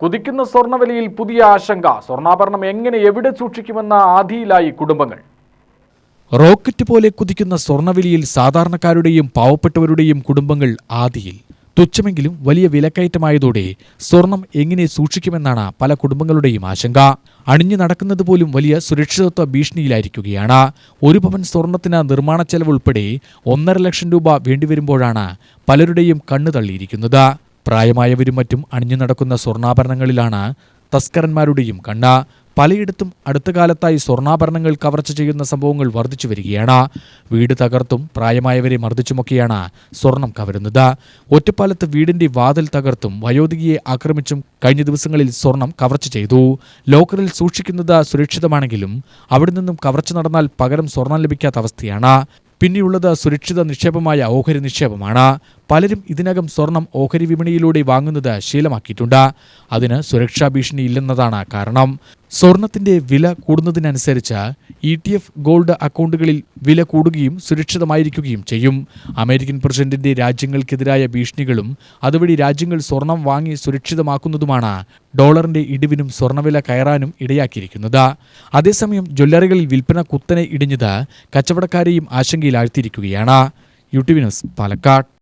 കുതിക്കുന്ന സ്വർണവിലയിൽ പുതിയ ആശങ്ക. സ്വർണാഭരണം എങ്ങനെ എവിടെ സൂക്ഷിക്കുമെന്ന ആധിയിലായി കുടുംബങ്ങൾ. റോക്കറ്റ് പോലെ കുതിക്കുന്ന സ്വർണവിലയിൽ സാധാരണക്കാരുടെയും പാവപ്പെട്ടവരുടെയും കുടുംബങ്ങൾ ആദിയിൽ തുച്ഛമെങ്കിലും വലിയ വിലക്കയറ്റമായതോടെ സ്വർണം എങ്ങനെ സൂക്ഷിക്കുമെന്നാണ് പല കുടുംബങ്ങളുടെയും ആശങ്ക. അണിഞ്ഞു നടക്കുന്നത് പോലും വലിയ സുരക്ഷിതത്വ ഭീഷണിയിലായിരിക്കുകയാണ്. ഒരു പവൻ സ്വർണത്തിന് നിർമ്മാണ ചെലവ് ഉൾപ്പെടെ ഒന്നര ലക്ഷം രൂപ വേണ്ടിവരുമ്പോഴാണ് പലരുടെയും കണ്ണു തള്ളിയിരിക്കുന്നത് പ്രായമായവരും മറ്റും അണിഞ്ഞു നടക്കുന്ന സ്വർണാഭരണങ്ങളിലാണ് തസ്കരന്മാരുടെയും കണ്ണ്. പലയിടത്തും അടുത്ത കാലത്തായി സ്വർണാഭരണങ്ങൾ കവർച്ച ചെയ്യുന്ന സംഭവങ്ങൾ വർദ്ധിച്ചു വരികയാണ്. വീട് തകർത്തും പ്രായമായവരെ മർദ്ദിച്ചുമൊക്കെയാണ് സ്വർണം കവരുന്നത്. ഒറ്റപ്പാലത്ത് വീടിന്റെ വാതിൽ തകർത്തും വയോധികയെ ആക്രമിച്ചും കഴിഞ്ഞ ദിവസങ്ങളിൽ സ്വർണം കവർച്ച ചെയ്തു. ലോക്കറിൽ സൂക്ഷിക്കുന്നത് സുരക്ഷിതമാണെങ്കിലും അവിടെ നിന്നും കവർച്ച നടന്നാൽ പകരം സ്വർണം ലഭിക്കാത്ത അവസ്ഥയാണ്. പിന്നെയുള്ളത് സുരക്ഷിത നിക്ഷേപമായ ഓഹരി നിക്ഷേപമാണ്. പലരും ഇതിനകം സ്വർണം ഓഹരി വിപണിയിലൂടെ വാങ്ങുന്നത് ശീലമാക്കിയിട്ടുണ്ട്. അതിന് സുരക്ഷാ ഭീഷണി ഇല്ലെന്നതാണ് കാരണം. സ്വർണത്തിന്റെ വില കൂടുന്നതിനനുസരിച്ച് ഇ ടി എഫ് ഗോൾഡ് അക്കൗണ്ടുകളിൽ വില കൂടുകയും സുരക്ഷിതമായിരിക്കുകയും ചെയ്യും. അമേരിക്കൻ പ്രസിഡന്റിന്റെ രാജ്യങ്ങൾക്കെതിരായ ഭീഷണികളും അതുവഴി രാജ്യങ്ങൾ സ്വർണം വാങ്ങി സുരക്ഷിതമാക്കുന്നതുമാണ് ഡോളറിന്റെ ഇടിവിനും സ്വർണവില കയറാനും ഇടയാക്കിയിരിക്കുന്നത്. അതേസമയം ജ്വല്ലറികളിൽ വിൽപ്പന കുത്തനെ ഇടിഞ്ഞത് കച്ചവടക്കാരെയും ആശങ്കയിലാഴ്ത്തിയിരിക്കുകയാണ്. U T V news Palakkad.